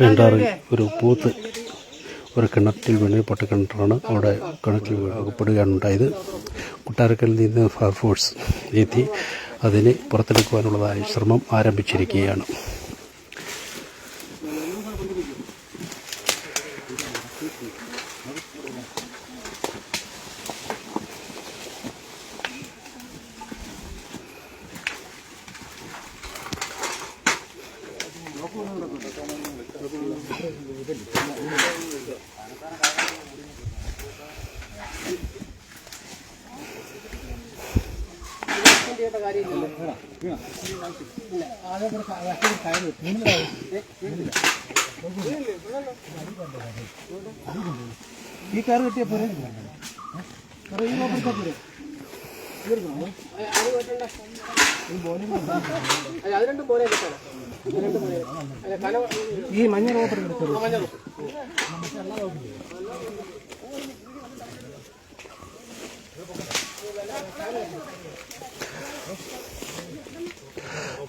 വേണ്ടാറിൽ ഒരു പൂത്ത് ഒരു കിണറ്റിൽ വീണ് പൊട്ടക്കിണറാണ് അവിടെ കിണറ്റിൽ അകപ്പെടുകയാണ് ഉണ്ടായത് കുട്ടാരക്കലിൽ നിന്ന് ഫയർഫോഴ്സ് എത്തി അതിനെ പുറത്തെടുക്കുവാനുള്ളതായ ശ്രമം ആരംഭിച്ചിരിക്കുകയാണ്. ഈ കാർ കിട്ടിയ പോരെ? ഈ മഞ്ഞ റോപ്പർ എടുത്തത്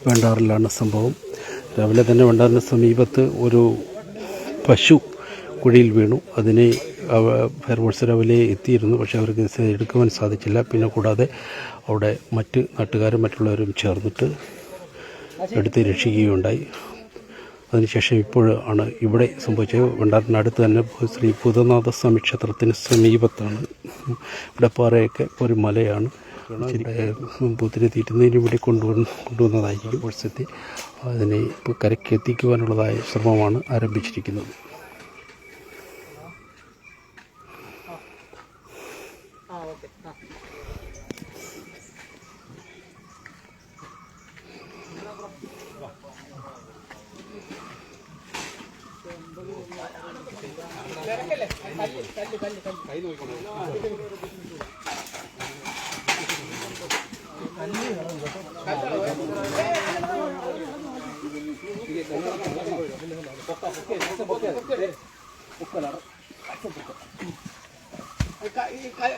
വേണ്ടാറിലാണ് സംഭവം. രാവിലെ തന്നെ വേണ്ടാറിന് സമീപത്ത് ഒരു പശു കുഴിയിൽ വീണു. അതിനെ ഫയർഫോഴ്സ് രാവിലെ എത്തിയിരുന്നു. പക്ഷേ അവർക്ക് എടുക്കുവാൻ സാധിച്ചില്ല. പിന്നെ കൂടാതെ അവിടെ മറ്റ് നാട്ടുകാരും മറ്റുള്ളവരും ചേർന്നിട്ട് എടുത്ത് രക്ഷിക്കുകയുണ്ടായി. അതിനുശേഷം ഇപ്പോൾ ആണ് ഇവിടെ സംഭവിച്ചത്. വെണ്ടാറിനടുത്ത് തന്നെ ശ്രീ ഭൂതനാഥ സ്വാമി ക്ഷേത്രത്തിന് സമീപത്താണ്. ഇവിടെ പാറയൊക്കെ ഒരു മലയാണ്. ബൂത്തിനെ തീറ്റുന്നതിന് വേണ്ടി കൊണ്ടുവന്ന് കൊണ്ടുവന്നതായിരിക്കും വർഷത്തെ അതിനെ കരയ്ക്ക് എത്തിക്കുവാനുള്ളതായ ശ്രമമാണ് ആരംഭിച്ചിരിക്കുന്നത്.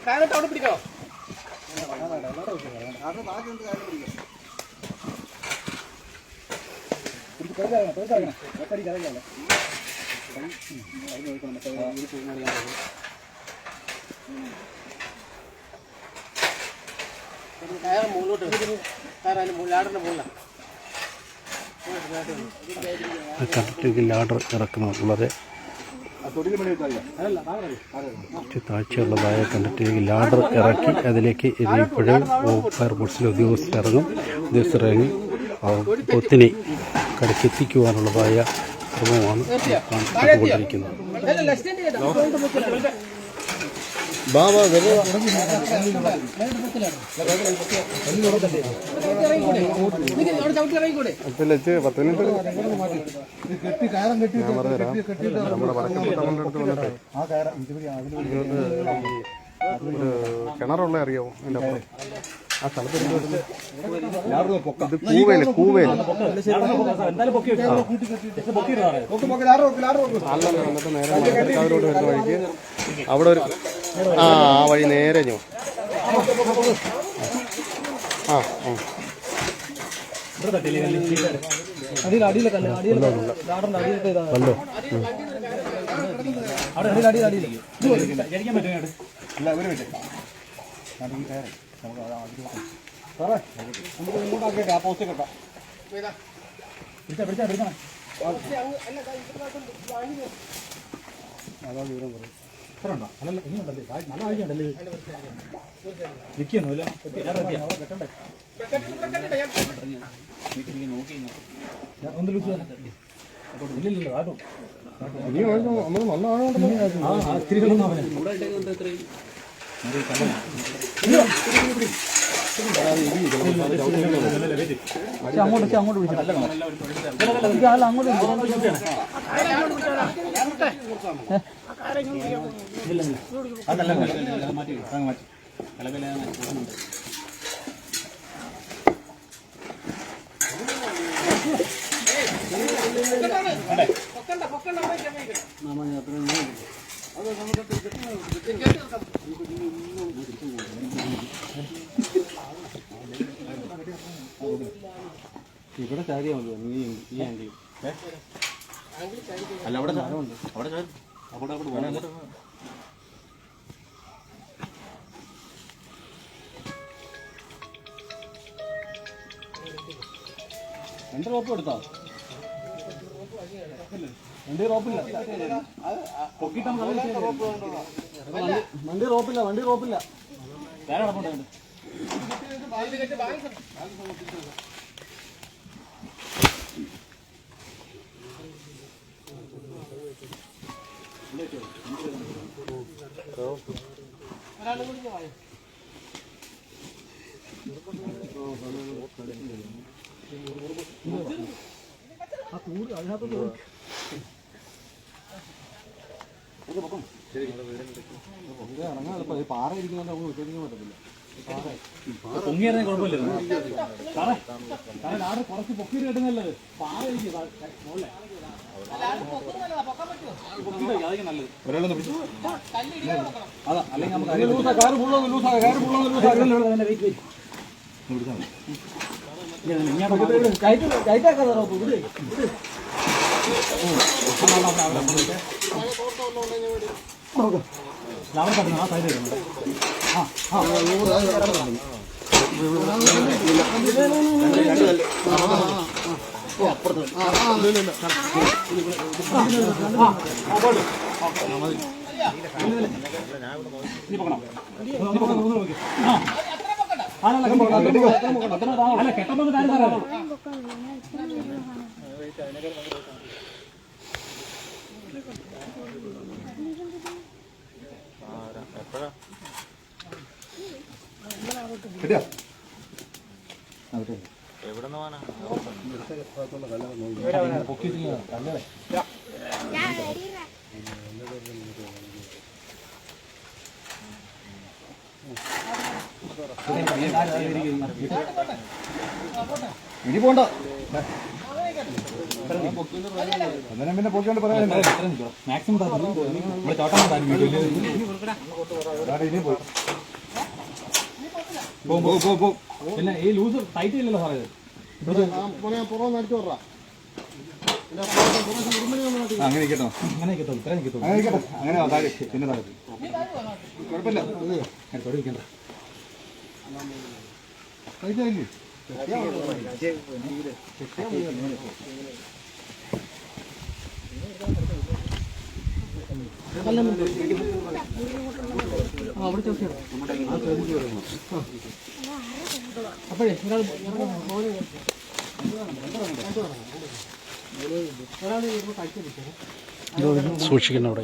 കാലത്ത് അവിടെ പിടിക്കോ കയറ് മുകളിലോട്ട് കയറാൻ മുകളിലാടിന്റെ മുകളിലാണ് കണ്ടിട്ട് ലാഡർ ഇറക്കുന്നത് വളരെ താഴ്ചയുള്ളതായ കണ്ടിട്ട് ലാഡർ ഇറക്കി അതിലേക്ക് ഇനിയിപ്പോഴും ഫയർഫോഴ്സിലെ ഉദ്യോഗസ്ഥരിറങ്ങും ഉദ്യോഗസ്ഥർ ഇറങ്ങി. പൊത്തിനെ കടക്കെത്തിക്കുവാനുള്ളതായ ശ്രമമാണ് കണ്ടുകൊണ്ടിരിക്കുന്നത് കിണറുള്ള അറിയാമോ അതിന്റെ അപ്പുറം. ആ സ്ഥലത്ത് എന്ത് വരുന്നത്? ഇത് കൂവേൽ കൂവേൽ അല്ലല്ല എന്നിട്ട് നേരെ മലക്കാവിലോട്ട് വരുന്ന വഴിക്ക് അവിടെ ഒരു ആ ആ വഴി നേരെ ഞോ ആ ആ കണ്ടോ അവിടെ അടിയിൽ അടിയിലേക്ക് അല്ല ഒരു മിനിറ്റ് നമുക്ക് അത് വെക്കാം. സാറേ നമുക്ക് ഇങ്ങോട്ടാക്കിയിട്ട് ആ പോസ്റ്റ് കെട്ടാം പിടിച്ചാ പിടിച്ചാ പിടിക്കണം അതാ വിവരം കുറവ് ഇത്ര ഉണ്ടോ അല്ലല്ല ഇനിയുണ്ടല്ലേ കായ്- നല്ല കാഴ്ചയുണ്ടല്ലേ വിൽക്കുന്നു അല്ലേ വെട്ടണ്ടേ ഞാൻ ഒന്ന് ലൂസ് ഇല്ലില്ല കാട്ടും ഇനി നമ്മൾ ആളുകൊണ്ട് ആ ഇത്തിരി അങ്ങോട്ട് അങ്ങോട്ട് വിളിച്ചു അല്ല അങ്ങോട്ട് വിളിച്ചു. ഞാൻ മാറ്റി ഇവിടെ ചാരിയാ മതി. നീ അല്ല അവിടെ ചാരമുണ്ട് അവിടെ ചാരും അവിടെ അവിടെ രണ്ട് റോപ്പ് എടുത്തോ? വണ്ടി റോപ്പില്ല. വണ്ടി റോപ്പില്ല വണ്ടി റോപ്പില്ല. വേറെ കിടപ്പുണ്ട് പാറ ഇരിക്കുന്നതുകൊണ്ട് നമുക്ക് വിശ്വസിക്കാൻ പറ്റത്തില്ല പൊങ്ങിയായിരുന്നെ കുഴപ്പമില്ലായിരുന്നു സാറേ സാറേ ആടെ കുറച്ച് പൊക്കി കിട്ടുന്നല്ലത് പാറ ഇരിക്കും മുകളിലെ പൊക്കിയിട്ട് അതായിരിക്കും നല്ലത് ഒരാളൊന്ന് പിടിച്ചു അതാ അല്ലെങ്കിൽ നമുക്ക് അവിടെ കിടന്നു ആ സൈഡ് ആ ആ അല്ല കെട്ടുമ്പോൾ കാര്യം പറയാം കിട്ടിയോ ഇനി പോണ്ട. അന്നേരം പിന്നെ പൊക്കിയോണ്ട് പറയാൻ മാക്സിമം നമ്മുടെ ചോട്ടം ഇനി പോയി. പോ പോ പോ പോ. പിന്നെ ഈ ലൂസ് ടൈറ്റ് ഇല്ലല്ലോ സാറേ ഇത്. ആ, അങ്ങനെ ഇരിക്കട്ടോ. അങ്ങനെ കിട്ടും ഇത്രയും കിട്ടും അങ്ങനെ ഇരിക്കട്ടെ. അങ്ങനെ താഴെ പിന്നെ താഴെ കുഴപ്പമില്ല. തൊടിക്കണ്ട കഴിച്ചില്ലേ അപ്പോഴേ ഒരാൾ സൂക്ഷിക്കണം അവിടെ.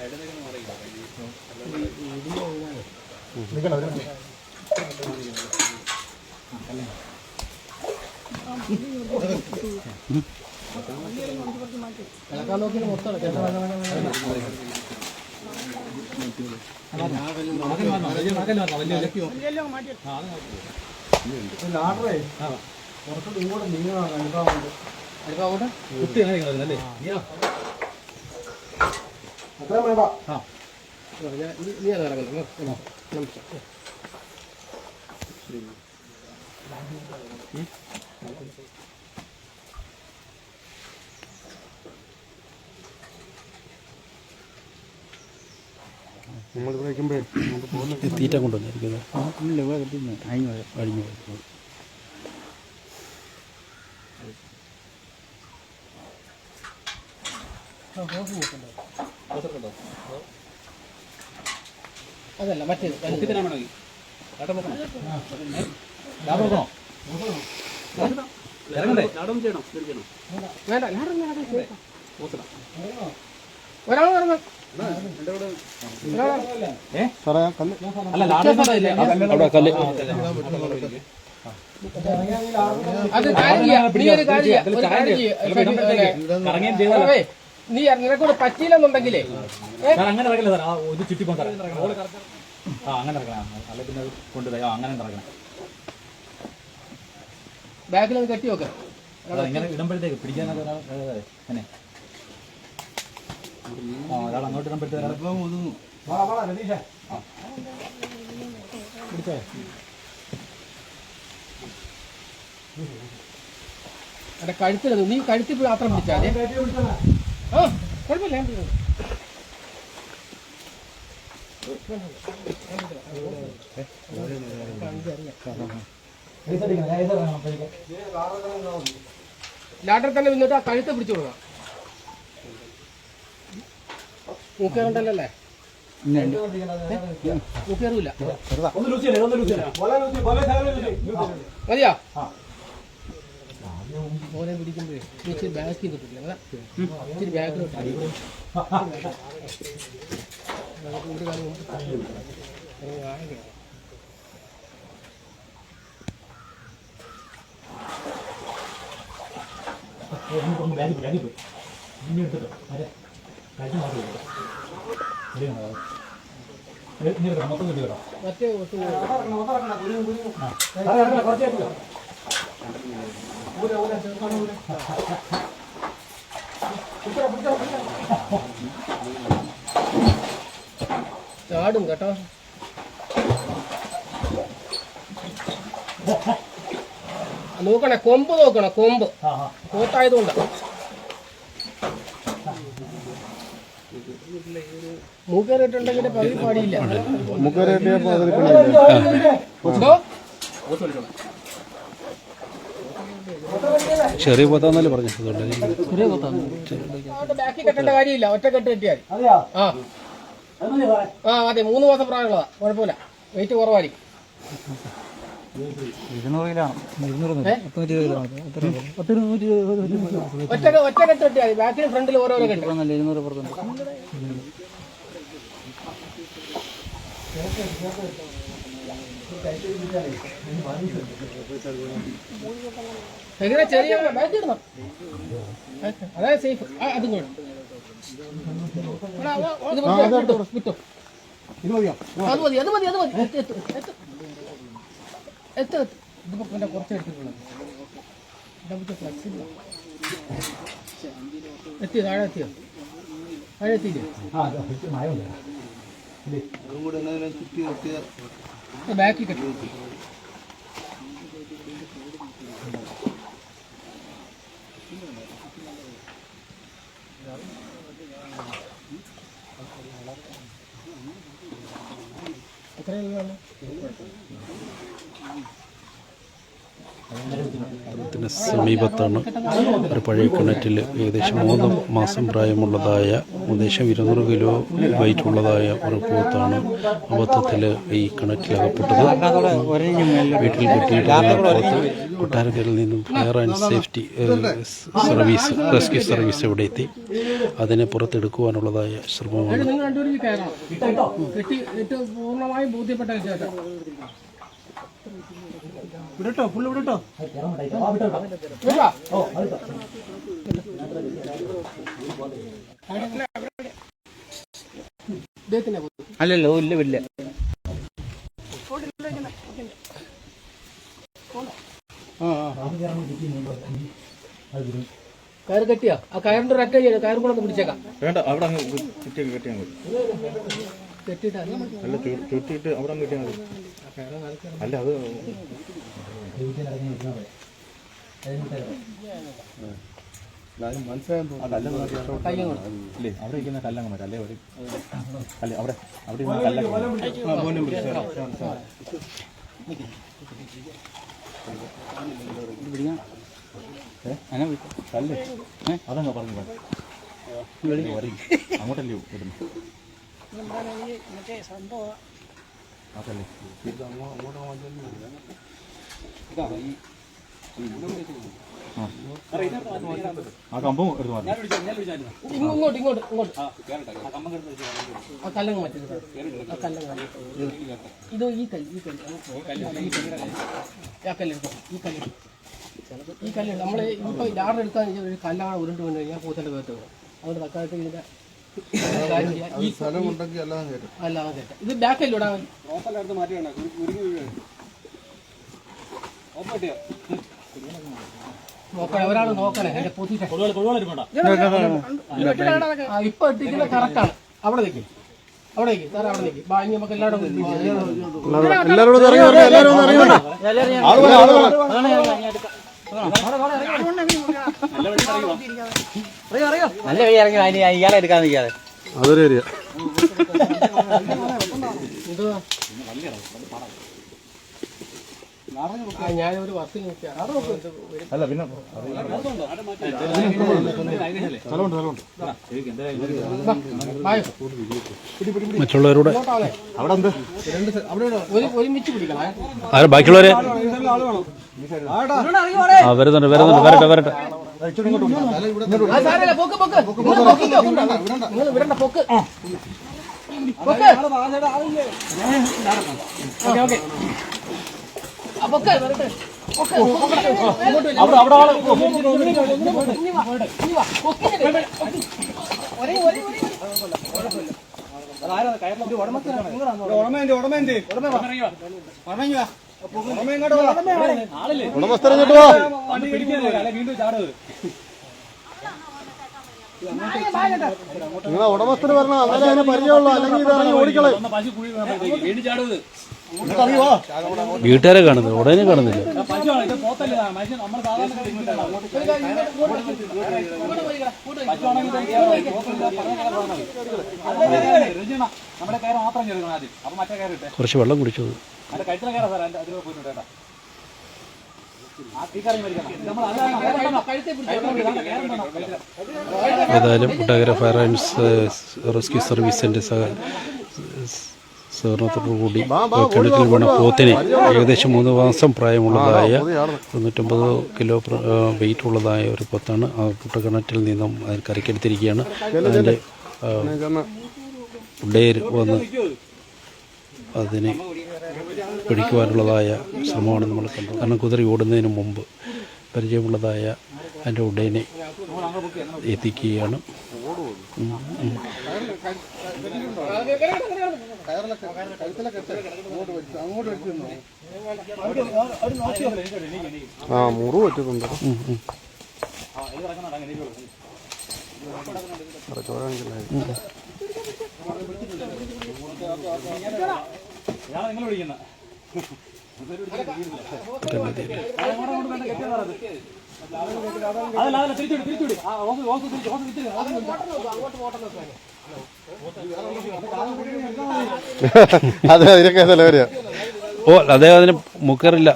അതല്ല മറ്റേത് പൊക്കിത്തരാൻ വേണമെങ്കിൽ ചേട്ടൻ പൊക്കണം ലാഭം നോക്കണോ ഇറങ്ങണ്ടേ ലാഭം ചെയ്യണം ചെയ്യണം വേണ്ട ലാടം വേണ്ട പോത്തിടാം ഒരാൾ ഇറങ്ങ ഏ സാറേ ആ കല്ല് അല്ല അഴിഞ്ഞു ഇല്ലേ അവിടെ കല്ല് അത് കാര്യം ചെയ്യാം. നീ ഒരു കാര്യം ചെയ്യാം. ഒരു കാര്യം ചെയ്യാം. നീ നിനക്കൂടെ പറ്റിയില്ലെന്നുണ്ടെങ്കിലേ. അങ്ങനെ ഇറക്കില്ല സാർ ആ ഒരു ചുറ്റിപ്പോ സാർ ആ അങ്ങനെ ഇറക്കണം അല്ല പിന്നെ അത് കൊണ്ടുപോയി. ആ അങ്ങനെ ഇറക്കണം ബാഗിൽ അത് കെട്ടി വെക്കാം. ഇങ്ങനെ ഇടുമ്പോഴത്തേക്ക് പിടിക്കാനൊക്കെ തന്നെ ആ ഒരാൾ അങ്ങോട്ട് ഇടുമ്പോഴത്തേക്ക് പിടിച്ചോ? എന്റെ കഴുത്തിൽ നീ കഴുത്തിൽ മാത്രം പിടിച്ചാൽ കുഴപ്പമില്ല. ലാഡർ തന്നെ നിന്നിട്ട് ആ കഴുത്ത് പിടിച്ചു കൊടുക്കാം മൂക്കേറുണ്ടല്ലോ മൂക്കേറില്ല മതിയോ? മോനെ പിടിക്കുമ്പോഴേ ഇച്ചിരി ബാക്കിൽ കിട്ടില്ല അതാ. ഇച്ചിരി ബാക്കിലോട്ട് ഒരു കാലം വാഴ. ബാഗിൽ പോയി ബാഗിൽ പോയി ഇനി എടുത്തിട്ടോ എടുക്കാം മൊത്തം കിട്ടി കേട്ടോ മറ്റേ ഒട്ട് ചാടും കേട്ടോ നോക്കണേ കൊമ്പ് നോക്കണം കൊമ്പ്. കോത്തായതുകൊണ്ട് മൂക്കേറിട്ടുണ്ടെങ്കിൽ പകുതി പാടിയില്ല. മുക്കരേറ്റിയപ്പോൾ അതിൽ പിന്നെ എന്തോ? ഓസ് വലിച്ചോളാം ചെറിയ പോത്താന്നല്ലേ പറഞ്ഞു ചെറിയ അവിടെ ബാക്കി കെട്ടേണ്ട കാര്യമില്ല. ഒറ്റ കെട്ട് കെട്ടിയാൽ. ആ. ആ അതെ. മൂന്ന് മാസം പ്രായമുള്ളതാ. കുഴപ്പമില്ല. വെയിറ്റ് കുറവായിരിക്കും? ഒറ്റ ഒറ്റ കെട്ട് കെട്ടിയാൽ മതി. ബാക്കിൽ ഫ്രണ്ടിൽ ഓരോരോ കെട്ട്. എങ്ങനെ ചെറിയ ബാക്കി ഇടണം? അതായത് സേഫ്. അതും കൂടെ. വിട്ടോ, അത് മതി അത് മതി അത് മതി. എത്ത് എത്ത് എത്ത്. എത്ത് എത്ത്. ഇതിപ്പോ പിന്നെ കുറച്ച് എടുത്തിട്ടുള്ളത്. നമുക്ക് ഫ്ലെക്സിബിൾ എത്തി താഴെ എത്തിയോ? താഴെ എത്തിയില്ലേ? ബാക്കി കെട്ടി എത്രയാണ് ത്തിന് സമീപത്താണ് ഒരു പഴയ കിണറ്റിൽ ഏകദേശം മൂന്ന് മാസം പ്രായമുള്ളതായ ഏകദേശം ഇരുന്നൂറ് കിലോ വെയിറ്റ് ഉള്ളതായ ഒരു പോത്താണ് അബദ്ധത്തിൽ ഈ കിണറ്റിൽ അകപ്പെട്ടത് വീട്ടിൽ കെട്ടിയിട്ടുള്ള പോത്ത് കൊട്ടാരക്കരയിൽ നിന്നും fire and safety service rescue service ഇവിടെ എത്തി. അതിനെ പുറത്തെടുക്കുവാനുള്ളതായ ശ്രമമാണ്. പൂർണമായും ബോധ്യപ്പെട്ട വിടട്ടോ ഫുള്ള് വിടട്ടോ. അല്ലല്ലോ ഇല്ല ഇല്ല. കയറ് കെട്ടിയോ? ആ കയറിന്റെ ഒരു അറ്റ ചെയ്ത് കയറും കൂടെ പിടിച്ചേക്കാം. വേണ്ട അവിടെ അങ്ങ് ചുറ്റിയൊക്കെ കെട്ടിയാൽ മതി. അല്ല ചുറ്റിയിട്ട് അവിടെ അങ്ങ് കെട്ടിയാൽ മതി. അല്ല അത് അവിടെ ഇരിക്കുന്ന കല്ലങ്ങ് മരം അല്ലേ അവിടെ അല്ലേ അവിടെ അവിടെ ഇരിക്കുന്ന കല്ലങ്ങ് കല്ല്. അതങ്ങ് പറഞ്ഞു. അങ്ങോട്ടല്ലേ വരുന്നു? ആ. കമ്പും എടുത്ത് മാറ്റി. ഇങ്ങോട്ട് ഇങ്ങോട്ട് ഇങ്ങോട്ട്. ആ കല്ലങ്ങ് മാറ്റി ആ കല്ലങ്ങ് മാറ്റി. ഇത് ഈ കല്ല് ഈ കല്ല്. ആ കല്ലെടുക്കാം ഈ കല്ല് ഈ കല്ല് നമ്മൾ ഇപ്പോൾ ലാഡർ എടുക്കാൻ ഒരു കല്ലാണ് ഉരുണ്ട് വീണ് കഴിഞ്ഞാൽ പൂത്തന്റെ പേർത്ത് വീഴും അതുകൊണ്ട് തക്കാലത്ത് ഇതിന്റെ അല്ലാതെ കേട്ടോ ഇത് ബാക്കല്ല ഇടാൻ നോക്കണേ എന്റെ പൊതിട്ടെ ഇപ്പൊ എത്തിക്കുന്ന കറക്റ്റാണ്. അവിടെ നിൽക്കും അവിടെ നിൽക്കും സാറേ അവിടെ നിൽക്കും ബാങ്കി നമുക്ക് എല്ലാവരും. നല്ല വഴി ഇറങ്ങി അതിന് ഇയാളെ എടുക്കാൻ നിൽക്കാതെ അതൊരു ഏരിയ. ഞാനൊരു അല്ല പിന്നെ സ്ഥലമുണ്ട് സ്ഥലമുണ്ട് മറ്റുള്ളവരുടെ? അവിടെ എന്ത്? ഒരു ഒരുമിച്ച് ബാക്കിയുള്ളവരെ? ആ വരുന്നുണ്ട് വരുന്നുണ്ട് വരട്ടെ വരട്ടെ. പൊക്ക് പൊക്ക്. ഓക്കെ. ഉടമസ്ഥരെ നിങ്ങളെ ഉടമസ്ഥര് വരണം അങ്ങനെ അതിനെ പരിചയമുള്ളൂ. അല്ലെങ്കിൽ ഇതാണെങ്കിൽ ഓടിക്കളെ വീട്ടുകാരെ കാണുന്നില്ല ഉടനെ കാണുന്നില്ല കുറച്ച് വെള്ളം കുടിച്ചു. ഏതായാലും കുട്ടാകര ഫയർ ആൻഡ് റെസ്ക്യൂ സർവീസിന്റെ സഹ സഹകരണത്തോടുകൂടി കിണറ്റിൽ വീണ പോത്തിനെ ഏകദേശം മൂന്ന് മാസം പ്രായമുള്ളതായ തൊണ്ണൂറ്റൊമ്പത് കിലോ വെയിറ്റ് ഉള്ളതായ ഒരു പോത്താണ്. ആ കുട്ടക്കിണറ്റിൽ നിന്നും അതിൽ കരക്കെടുത്തിരിക്കുകയാണ് അതിന്റെ ഉടേര് വന്ന് അതിനെ പിടിക്കുവാനുള്ളതായ ശ്രമമാണ് നമ്മൾ കണ്ടത്. കാരണം കുതിരി ഓടുന്നതിന് മുമ്പ് പരിചയമുള്ളതായ അതിന്റെ ഉടയനെ എത്തിക്കുകയാണ്. ആ മുറിവ് പറ്റുന്നുണ്ട് നിങ്ങൾ വിളിക്കുന്നത് അതല്ല അതല്ല തിരിച്ചുവിട് തിരിച്ചുവിട് ആ ഓസ് ഓസ് തിരിച്ചു ഓഫ് തിരിച്ചു അതെ അതിനൊക്കെ തലവരെയാ ഓ അദ്ദേഹം അതിന് മുക്കറില്ല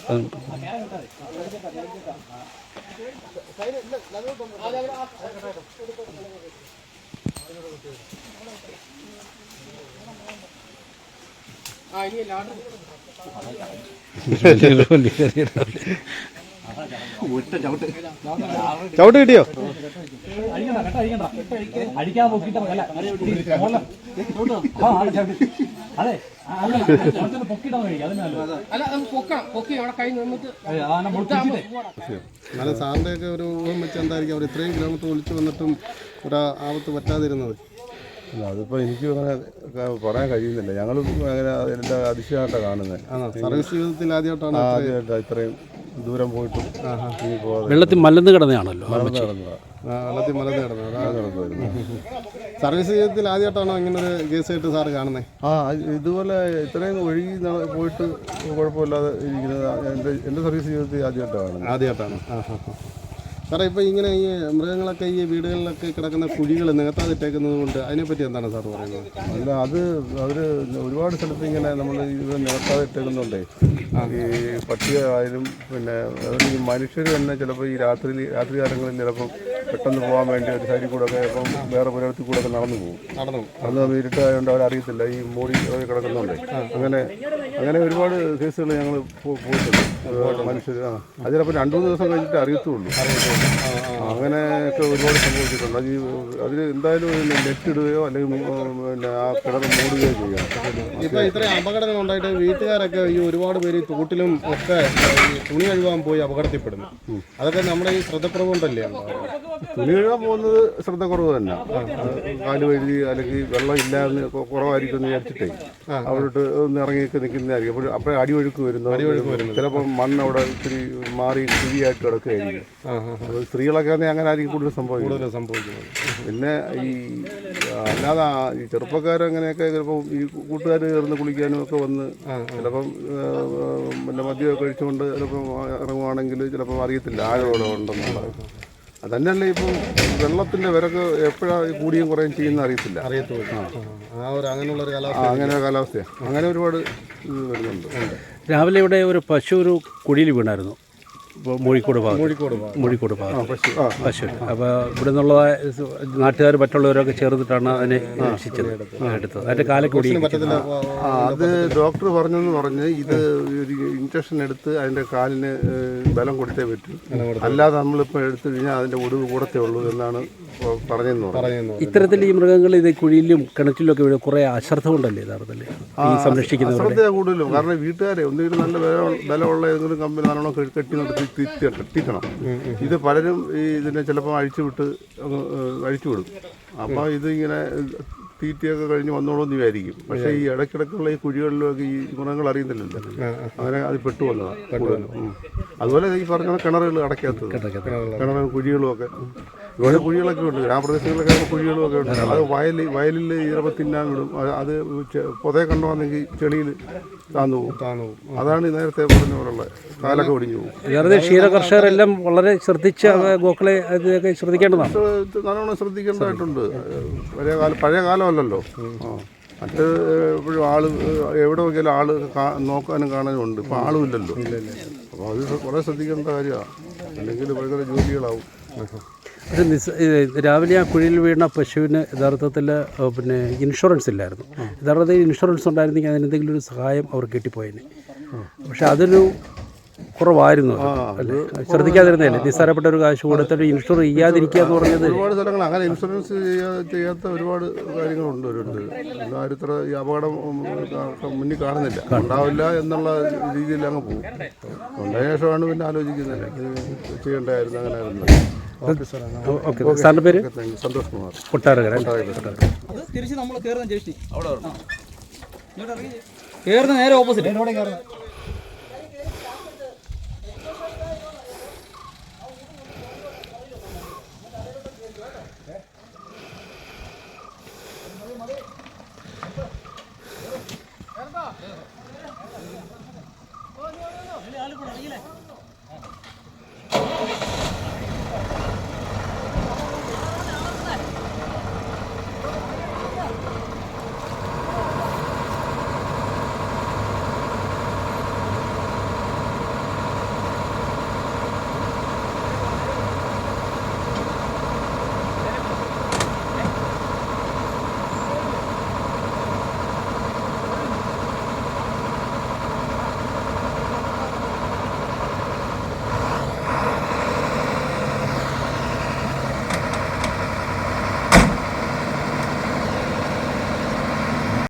ആ ഇനി ലാഡർ. ചവിട്ട് കിട്ടിയോ? നല്ല അടിക്കാൻ അതെ, സാറിന്റെ ഒക്കെ ഒരു ഊഹം വെച്ച് എന്തായിരിക്കും അവർ ഇത്രയും കിലോമീറ്റർ ഒളിച്ചു വന്നിട്ടും ഒരു ആപത്ത് പറ്റാതിരുന്നത്. അല്ല അതിപ്പോൾ എനിക്ക് അങ്ങനെ പറയാൻ കഴിയുന്നില്ല. ഞങ്ങളും അങ്ങനെ എന്റെ അതിശയമായിട്ടാണ് കാണുന്നത്. സർവീസ് ജീവിതത്തിൽ ആദ്യമായിട്ടാണ് ആദ്യമായിട്ട് ഇത്രയും ദൂരം പോയിട്ടും വെള്ളത്തിൽ മലന്ന് കിടന്നതാണല്ലോ നടന്നതാ. വെള്ളത്തിൽ മലന്ന് കിടന്നത്. സർവീസ് ജീവിതത്തിൽ ആദ്യമായിട്ടാണോ ഇങ്ങനെ ഒരു കേസ് ആയിട്ട് സാറ് കാണുന്നത് ആ ഇതുപോലെ ഇത്രയും ഒഴുകി പോയിട്ട് കുഴപ്പമില്ലാതെ ഇരിക്കുന്നത് എന്റെ എന്റെ സർവീസ് ജീവിതത്തിൽ ആദ്യമായിട്ടാണ്. ആദ്യമായിട്ടാണ്. ആ ഹാ സാറേ ഇപ്പോൾ ഇങ്ങനെ ഈ മൃഗങ്ങളൊക്കെ ഈ വീടുകളിലൊക്കെ കിടക്കുന്ന കുഴികൾ നികത്താതിട്ടേക്കുന്നത് കൊണ്ട് അതിനെപ്പറ്റി എന്താണ് സാർ പറയുന്നത്? അല്ല അത് അവർ ഒരുപാട് സ്ഥലത്ത് ഇങ്ങനെ നമ്മൾ ഇത് നികത്താതിട്ടേക്കുന്നുണ്ടേ ഈ പട്ടിയായാലും പിന്നെ ഈ മനുഷ്യർ തന്നെ ചിലപ്പോൾ ഈ രാത്രി രാത്രി കാലങ്ങളിൽ ചിലപ്പം പെട്ടെന്ന് പോകാൻ വേണ്ടി ഒരു സൈഡിൽ കൂടെ ഒക്കെ ഇപ്പം വേറെ പുരത്തിൽ കൂടെ ഒക്കെ നടന്നു പോകും. നടന്നു അത് ഇരുട്ടായതുകൊണ്ട് അവരറിയത്തില്ല ഈ മൂടി കിടക്കുന്നുണ്ട്. അങ്ങനെ അങ്ങനെ ഒരുപാട് കേസുകൾ ഞങ്ങൾ പോയിട്ടുണ്ട്. മനുഷ്യർ ആ. അത് ചിലപ്പോൾ രണ്ടു മൂന്ന് ദിവസം കഴിഞ്ഞിട്ട് അറിയത്തുള്ളൂ. അങ്ങനെയൊക്കെ ഒരുപാട് സംഭവിച്ചിട്ടുണ്ട്. അത് അതിന് അതിൽ എന്തായാലും നെറ്റ് ഇടുകയോ അല്ലെങ്കിൽ പിന്നെ ആ കിണർ മൂടുകയോ ചെയ്യണം ഇപ്പൊ ഇത്രയും അപകടങ്ങൾ ഉണ്ടായിട്ട് വീട്ടുകാരൊക്കെ ഈ ഒരുപാട് പേര് തോട്ടിലും ഒക്കെ ഈ തുണി കഴുകാൻ പോയി അപകടത്തിൽപ്പെടുന്നു. അതൊക്കെ നമ്മുടെ ഈ ശ്രദ്ധക്കുറവ് കൊണ്ടല്ലേ? തുണി കഴുകാൻ പോകുന്നത് ശ്രദ്ധ കുറവ് തന്നെ കാൽ വഴുതി അല്ലെങ്കിൽ വെള്ളം ഇല്ലാന്ന് കുറവായിരിക്കും എന്ന് വിചാരിച്ചിട്ടേ അവിടോട്ട് ഒന്ന് ഇറങ്ങിയൊക്കെ നിൽക്കുന്നതായിരിക്കും. അപ്പോൾ അപ്പോഴേ അടിയൊഴുക്ക് വരുന്നു ചിലപ്പോൾ മണ്ണ് അവിടെ ഇത്തിരി മാറി കുഴിയായിട്ട് കിടക്കുകയായിരിക്കും. സ്ത്രീകളൊക്കെ തന്നെ അങ്ങനെ ആയിരിക്കും കൂടുതൽ സംഭവിക്കുന്നത്. കൂടുതൽ സംഭവിക്കുന്നത്. പിന്നെ ഈ അല്ലാതെ ഈ ചെറുപ്പക്കാരങ്ങനെയൊക്കെ ചിലപ്പോൾ ഈ കൂട്ടുകാർ ചേർന്ന് കുളിക്കാനും ഒക്കെ വന്ന് ചിലപ്പം പിന്നെ മദ്യമൊക്കെ കഴിച്ചുകൊണ്ട് ചിലപ്പം ഇറങ്ങുവാണെങ്കിൽ ചിലപ്പം അറിയത്തില്ല ആരോടെ ഉണ്ടെന്നുള്ളത് അതന്നെയല്ലേ ഇപ്പം വെള്ളത്തിന്റെ വിലക്ക് എപ്പോഴാണ് കൂടിയും കുറയും ചെയ്യുന്ന അറിയത്തില്ല. അറിയത്തുള്ളൂ. അങ്ങനെ കാലാവസ്ഥയാണ് അങ്ങനെ ഒരുപാട് വരുന്നുണ്ട്. രാവിലെ ഇവിടെ ഒരു പശു ഒരു കുഴിയിൽ വീണായിരുന്നു. ഇപ്പോൾ മൂഴിക്കോട് ഭാഗം കോഴിക്കോട് ഭാഗം. മൂഴിക്കോട് ഭാഗം പശു. അപ്പോൾ ഇവിടെ നിന്നുള്ള നാട്ടുകാർ മറ്റുള്ളവരൊക്കെ ചേർന്നിട്ടാണ് അതിനെ രക്ഷിച്ചത് എടുത്തത്. അതിന്റെ കാലക്കൂടി അത് ഡോക്ടർ പറഞ്ഞെന്ന് പറഞ്ഞ് ഇത് ഒരു ഇഞ്ചക്ഷൻ എടുത്ത് അതിന്റെ കാലിന് ബലം കൊടുത്തേ പറ്റൂ. അല്ലാതെ നമ്മളിപ്പോൾ എടുത്തു കഴിഞ്ഞാൽ അതിന്റെ ഒടിവ് കൂടത്തേ ഉള്ളൂ എന്നാണ് പറഞ്ഞെന്ന് ഇത്തരത്തിൽ ഈ മൃഗങ്ങൾ ഇത് കുഴിയിലും കിണറ്റിലും ഒക്കെ വീഴും കുറേ അശ്രദ്ധ കൊണ്ടല്ലേ യഥാർത്ഥത്തിൽ ഈ സംരക്ഷിക്കുന്നവരുടെ? കൂടുതലും. കാരണം വീട്ടുകാരെ ഒന്നുകിൽ നല്ല ബലം ബലമുള്ള ഏതെങ്കിലും കമ്പനി നല്ലോണം കെട്ടി- കെട്ടി നിർത്തി കെട്ടിക്കണം ഇത് പലരും ഈ ഇതിനെ ചിലപ്പോൾ അഴിച്ചു വിട്ട് അഴിച്ചു വിടും. അപ്പോൾ ഇത് ഇങ്ങനെ തീറ്റയൊക്കെ കഴിഞ്ഞ് വന്നോളൂന്ന് വിചാരിക്കും. പക്ഷേ ഈ ഇടയ്ക്കിടയ്ക്കുള്ള ഈ കുഴികളിലൊക്കെ ഈ ഗുണങ്ങൾ അറിയുന്നില്ലല്ലോ. അങ്ങനെ അത് പെട്ടു വന്നതാണ്. അതുപോലെ ഈ പറഞ്ഞ കിണറുകൾ അടയ്ക്കാത്തത്. കിണറും കുഴികളും ഒക്കെ. ഇവിടെ കുഴികളൊക്കെ ഉണ്ട്. ഗ്രാമപ്രദേശങ്ങളിലൊക്കെ ആകുമ്പോൾ കുഴികളും ഒക്കെ ഉണ്ട്. അത് വയൽ വയലിൽ ചിലപ്പോൾ തിന്നാൻ വിടും. അത് അത് കണ്ടു പൊതയെ കണ്ടുവന്നെങ്കിൽ ചെളിയിൽ താന്നു പോകും. താന്നു പോകും. അതാണ് ഈ നേരത്തെ പറഞ്ഞ പോലുള്ള കാലൊക്കെ ഒടിഞ്ഞു പോകും. ക്ഷീര കർഷകരെല്ലാം വളരെ ശ്രദ്ധിച്ച് ഗോക്കളെ ഇതൊക്കെ ശ്രദ്ധിക്കേണ്ടതാണ്. നല്ലോണം ശ്രദ്ധിക്കേണ്ടതായിട്ടുണ്ട്. പഴയ കാലം പഴയ കാലമല്ലല്ലോ. മറ്റ് എപ്പോഴും ആൾ എവിടെ നോക്കിയാലും ആൾ നോക്കാനും കാണാനും ഉണ്ട്. ഇപ്പം ആളും ഇല്ലല്ലോ. അപ്പോൾ അത് കുറേ ശ്രദ്ധിക്കേണ്ട കാര്യമാണ്. അല്ലെങ്കിൽ ഭയങ്കര ജോലികളാവും. പക്ഷേ നിസ് രാവിലെ ആ കുഴിയിൽ വീണ പശുവിന് യഥാർത്ഥത്തിൽ പിന്നെ ഇൻഷുറൻസ് ഇല്ലായിരുന്നു. യഥാർത്ഥത്തിൽ ഇൻഷുറൻസ് ഉണ്ടായിരുന്നെങ്കിൽ അതിന് എന്തെങ്കിലും ഒരു സഹായം അവർ കിട്ടിപ്പോയേനെ. പക്ഷെ അതൊരു കുറവായിരുന്നു. അല്ലേ? ശ്രദ്ധിക്കാതിരുന്നതല്ലേ? നിസ്സാരപ്പെട്ട ഒരു കാശ് കൊടുത്തിട്ട് ഇൻഷുർ ചെയ്യാതിരിക്കുക എന്ന് പറഞ്ഞത് ഒരുപാട് സ്ഥലങ്ങൾ അങ്ങനെ ഇൻഷുറൻസ് ചെയ്യാ- ചെയ്യാത്ത ഒരുപാട് കാര്യങ്ങളുണ്ട് ഒരിടത്ത് എല്ലാവരും ആരും ഇത്ര ഈ അപകടം മുന്നിൽ കാണുന്നില്ല. ഉണ്ടാവില്ല എന്നുള്ള രീതിയിൽ അങ്ങ് പോകും. ഉണ്ടായ ശേഷമാണ് പിന്നെ ആലോചിക്കുന്നത് ചെയ്യേണ്ടായിരുന്നു അങ്ങനെ ആയിരുന്നു. ഓക്കെ സാറിന്റെ പേര്? സന്തോഷ് കുമാർ. കൊട്ടാരകര അത് തിരിച്ച് നമ്മൾ കയറുന്ന ജേഷ്ടി അവിടെ കയറുന്ന നേരെ ഓപ്പോസിറ്റ്. ആൾ കൂടെ അറിയില്ലേ